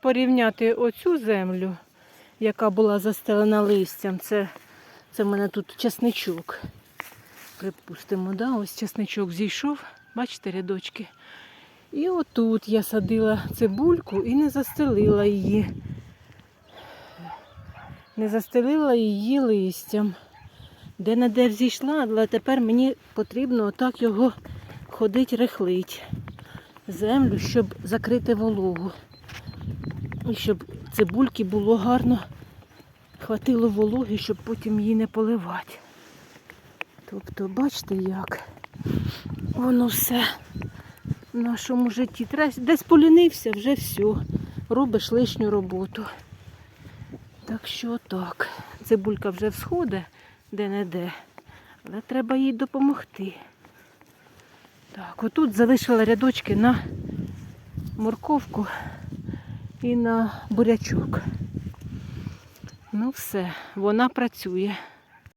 порівняти оцю землю, яка була застелена листям. Це, це в мене тут чесничок. Припустимо, да? ось чесничок зійшов, бачите, рядочки. І отут я садила цибульку і не застелила її. Не застелила її листям. Де не де взійшла, але тепер мені потрібно отак його ходить рихлить. Землю, щоб закрити вологу. І щоб цибульки було гарно, хватило вологи, щоб потім її не поливати. Тобто, бачите, як воно все в нашому житті. Десь полінився, вже все. Робиш лишню роботу. Так що так. Цибулька вже всходить де-не-де. Але треба їй допомогти. Так, отут залишила рядочки на морковку і на бурячок. Ну все, вона працює.